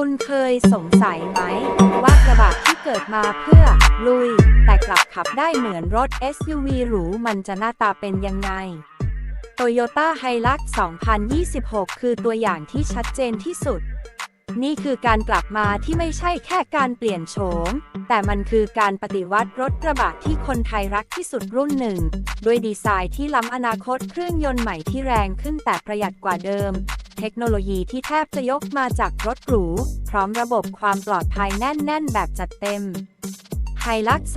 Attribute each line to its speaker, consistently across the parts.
Speaker 1: คุณเคยสงสัยไหม ว่ากระบะที่เกิดมาเพื่อ ลุย แต่กลับขับได้เหมือนรถ SUV หรูมันจะหน้าตาเป็นยังไง Toyota Hilux 2026 คือตัวอย่างที่ชัดเจนที่สุด นี่คือการกลับมาที่ไม่ใช่แค่การเปลี่ยนโฉม แต่มันคือการปฏิวัติรถกระบะที่คนไทยรักที่สุดรุ่นหนึ่ง ด้วยดีไซน์ที่ล้ำอนาคตเครื่องยนต์ใหม่ที่แรงขึ้นแต่ประหยัดกว่าเดิม เทคโนโลยีที่แทบจะยกมาจากรถหรู พร้อมระบบความปลอดภัยแน่น ๆ แบบจัดเต็มไฮลักซ์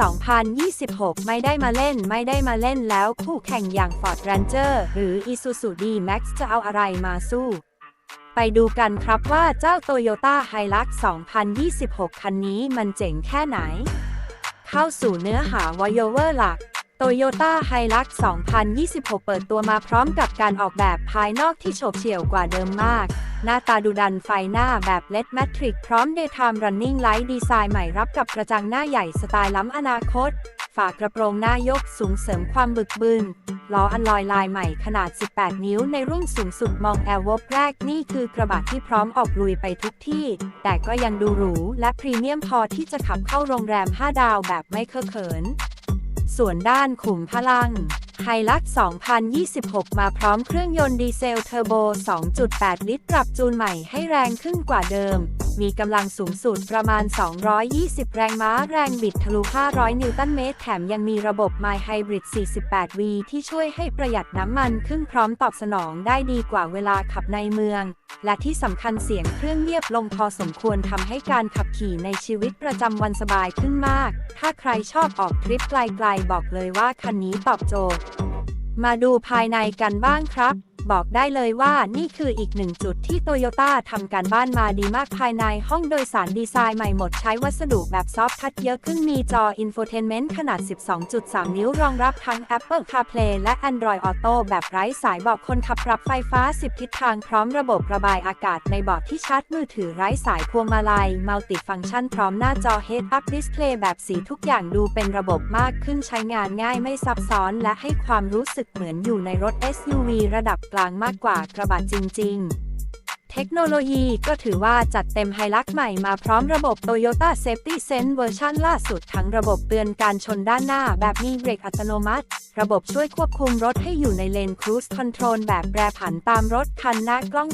Speaker 1: 2026 ไม่ได้มาเล่น ไม่ได้มาเล่นแล้วคู่แข่งอย่าง Ford Ranger หรือ Isuzu D-Max จะเอาอะไรมาสู้ ไปดูกันครับว่าเจ้า Toyota Hilux 2026 คันนี้มันเจ๋งแค่ไหน เข้าสู่เนื้อหาวอยเวอร์หลัก Toyota Hilux 2026 เปิดตัวมาพร้อมกับการออกแบบภายนอกที่โฉบเฉี่ยวกว่าเดิมมาก หน้าตาดูดันไฟหน้าแบบ LED Matrix พร้อม Daytime Running Light ดีไซน์ใหม่รับกับกระจังหน้าใหญ่สไตล์ล้ำอนาคต ฝากระโปรงหน้ายกสูงเสริมความบึกบึน ล้ออันลอยลายใหม่ขนาด 18 นิ้วในรุ่นสูงสุดมองแอร์วบแรกนี่คือกระบะที่พร้อมออกลุยไปทุกที่ แต่ก็ยังดูหรูและพรีเมียมพอที่จะขับเข้าโรงแรม 5 ดาวแบบไม่เคอะเขิน ส่วนด้านขุมพลังไฮลัก2026 มาพร้อมเครื่องยนต์ดีเซลเทอร์โบ 2.8 ลิตร ปรับจูนใหม่ให้แรงขึ้นกว่าเดิม มีกำลังสูงสุดประมาณ 220 แรงม้า แรงบิดทะลุ 500 นิวตันเมตร แถมยังมีระบบ My Hybrid 48V ที่ช่วยให้ประหยัดน้ำมัน ขึ้นพร้อมตอบสนองได้ดีกว่าเวลาขับในเมืองและที่สำคัญเสียงเครื่องเงียบลงพอสมควรทำให้การขับขี่ในชีวิตประจำวันสบายขึ้นมาก ถ้าใครชอบออกทริปไกลๆบอกเลยว่าคันนี้ตอบโจทย์ มาดูภายในกันบ้างครับ บอกได้เลยว่านี่คืออีกหนึ่งจุดที่โตโยต้าทำการบ้านมาดีมากภายในห้องโดยสารดีไซน์ใหม่หมดใช้วัสดุแบบซอฟทัชเยอะขึ้นมีจออินโฟเทนเมนต์ขนาด 12.3 นิ้วรองรับทั้ง Apple CarPlay และ Android Auto แบบไร้สายบอกคนขับปรับไฟฟ้า 10 ทิศทางพร้อมระบบระบายอากาศในเบาะที่ชาร์จมือถือไร้สายพวงมาลัยมัลติฟังชันพร้อมหน้าจอ Head Up Display แบบสีทุกอย่างดูเป็นระบบมากขึ้นใช้งานง่ายไม่ซับซ้อน และให้ความรู้สึกเหมือนอยู่ในรถ SUV ระดับกลางมากกว่าพระบาทจริง ๆ เทคโนโลยีก็ถือว่าจัดเต็มไฮลักใหม่มาพร้อมระบบ Toyota Safety Sense เวอร์ชันล่าสุดทั้งระบบเตือนการชนด้านหน้าแบบมีเบรกอัตโนมัติ ระบบช่วยควบคุมรถให้อยู่ในเลน Cruise Control แบบแปรผันตามรถคันหน้ากล้อง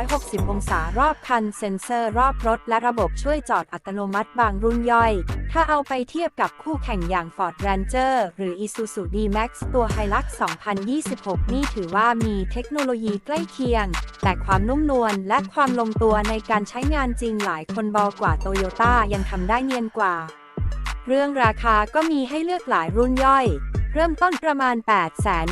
Speaker 1: 360 องศารอบคัน เซ็นเซอร์รอบรถ และระบบช่วยจอดอัตโนมัติบางรุ่นย่อย ถ้าเอาไปเทียบกับคู่แข่งอย่าง Ford Ranger หรือ Isuzu D-Max ตัว Hilux 2026 นี่ถือว่ามีเทคโนโลยีใกล้เคียง แต่ความนุ่มนวลและความลงตัวในการใช้งานจริงหลายคนบอกว่า Toyota ยังทำได้เนียนกว่า เรื่องราคาก็มีให้เลือกหลายรุ่นย่อย เริ่มต้นประมาณ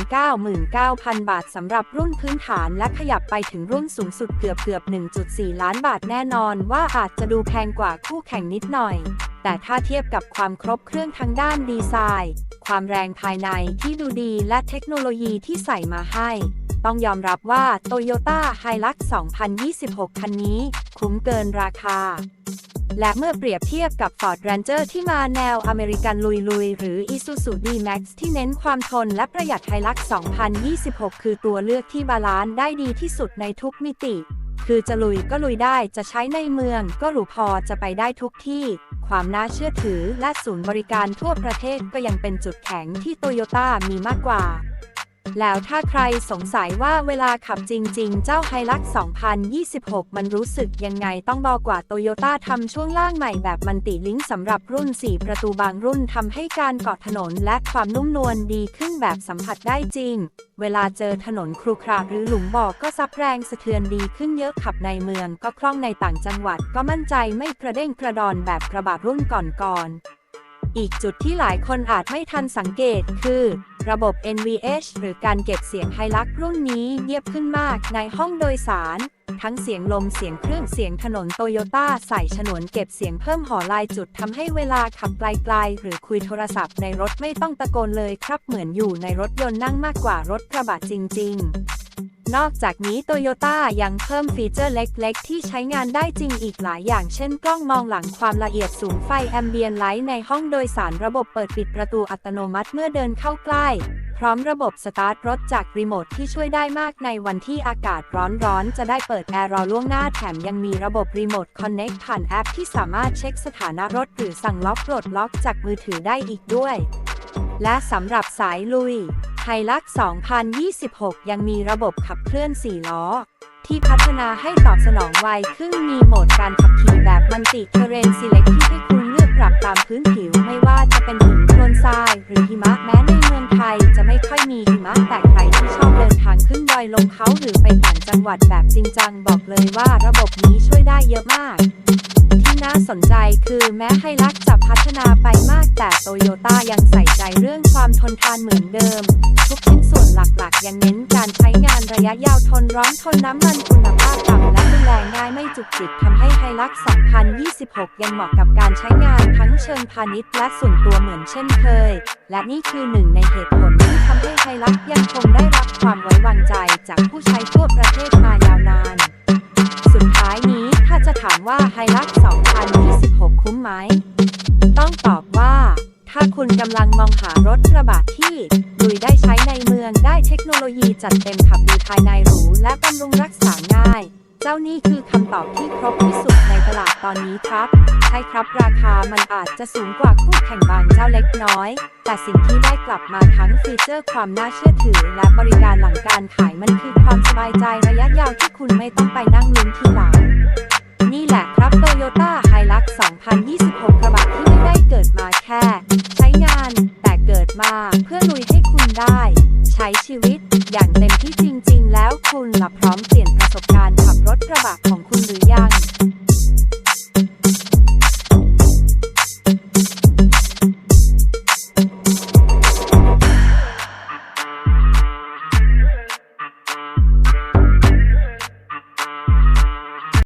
Speaker 1: 899,000 บาทสำหรับรุ่นพื้นฐานและขยับไปถึงรุ่นสูงสุดเกือบเกือบ 1.4 ล้านบาทแน่นอนว่าอาจจะดูแพงกว่าคู่แข่งนิดหน่อย แต่ถ้าเทียบกับความครบเครื่องทางด้านดีไซน์ ความแรงภายในที่ดูดีและเทคโนโลยีที่ใส่มาให้ ต้องยอมรับว่า Toyota Hilux 2026 คันนี้ คุ้มเกินราคา และเมื่อเปรียบเทียบกับ Ford Ranger ที่มาแนวอเมริกันลุยๆ หรือ Isuzu D-Max ที่เน้นความทนและประหยัด Hilux 2026 คือตัวเลือกที่บาลานซ์ได้ดีที่สุดในทุกมิติ คือจะลุยก็ลุยได้จะใช้ในเมือง ก็หรูพอจะไปได้ทุกที่ความน่าเชื่อถือและศูนย์บริการทั่วประเทศก็ยังเป็นจุดแข็งที่โตโยต้ามีมากกว่า แล้วถ้าใครสงสัยว่าเวลาขับจริง ๆ เจ้าไฮลัก2026 มันรู้สึกยังไงต้องบอกว่าโตโยต้าทำช่วงล่างใหม่แบบมันติลิงก์สำหรับรุ่น 4 ประตูบางรุ่นทำให้การเกาะถนนและความนุ่มนวลดีขึ้นแบบสัมผัสได้จริง เวลาเจอถนนครุขระหรือหลุมบ่อก็ซับแรงสะเทือนดีขึ้นเยอะขับในเมืองก็คล่องในต่างจังหวัดก็มั่นใจไม่กระเด้งกระดอนแบบกระบะรุ่นก่อนๆ อีกจุดที่หลายคนอาจไม่ทันสังเกตคือ ระบบ NVH หรือการเก็บเสียงไฮลักรุ่นนี้เงียบขึ้นมากในห้องโดยสาร ทั้งเสียงลมเสียงเครื่องเสียงถนนโตโยต้าใส่ฉนวนเก็บเสียงเพิ่มหอลายจุดทำให้เวลาขับไกลๆ หรือคุยโทรศัพท์ในรถไม่ต้องตะโกนเลยครับเหมือนอยู่ในรถยนต์นั่งมากกว่ารถกระบะจริง ๆ นอกจากนี้โตโยต้ายังเพิ่มฟีเจอร์เล็กๆ ที่ใช้งานได้จริงอีกหลายอย่างเช่นกล้องมองหลังความละเอียดสูงไฟแอมเบียนไลท์ในห้องโดยสารระบบเปิดปิดประตูอัตโนมัติเมื่อเดินเข้าใกล้ พร้อมระบบสตาร์ทรถจากรีโมทที่ช่วยได้มากในวันที่อากาศร้อนๆ จะได้เปิดแอร์รอล่วงหน้าแถมยังมีระบบรีโมทคอนเน็กผ่านแอปที่สามารถเช็คสถานะรถหรือสั่งล็อกปลดล็อกจากมือถือได้อีกด้วย และสำหรับสายลุย ไฮลัก2026 ยังมีระบบขับเคลื่อน 4 ล้อ ที่พัฒนาให้ตอบสนองไวขึ้นมีโหมดการขับขี่แบบมันติเทเรน Select ที่ให้คุณเลือกปรับตามพื้นผิว ไม่ว่าจะเป็นหินโคลนทราย หรือหิมะแม้ในเมืองไทย จะไม่ค่อยมีหิมะแต่ใครที่ชอบเดินทางขึ้นดอยลงเขาหรือไปต่างจังหวัดแบบจริงจังบอกเลยว่าระบบนี้ช่วยได้เยอะมาก น่าสนใจคือแม้ไฮลักจะพัฒนาไปมากแต่โตโยต้ายังใส่ใจเรื่องความทนทานเหมือนเดิม ทุกชิ้นส่วนหลักๆ ยังเน้นการใช้งานระยะยาวทนร้อนทนน้ำมันคุณภาพต่ำและดูแลง่ายไม่จุกจิกทำให้ไฮลัก2026 ยังเหมาะกับการใช้งานทั้งเชิงพาณิชย์และส่วนตัวเหมือนเช่นเคย และนี่คือหนึ่งในเหตุผลที่ทำให้ไฮลักยังคงได้รับความไว้วางใจจากผู้ใช้ทั่วประเทศมา ลุยได้ใช้ในเมืองได้เทคโนโลยีจัดเต็มขับดีภายในหรู และบำรุงรักษาง่าย เจ้านี่คือคำตอบที่ครบที่สุดในตลาดตอนนี้ครับ ใช่ครับราคามันอาจจะสูงกว่าคู่แข่งบางเจ้าเล็กน้อย แต่สิ่งที่ได้กลับมาทั้งฟีเจอร์ความน่าเชื่อถือ และบริการหลังการขายมันคือความสบายใจระยะยาวที่คุณไม่ต้องไปนั่งลุ้นทีหลังนี่แหละครับ Toyota Hilux 2026กระบะที่ไม่ได้เกิดมาแค่ ลุยให้คุณได้ ใช้ชีวิต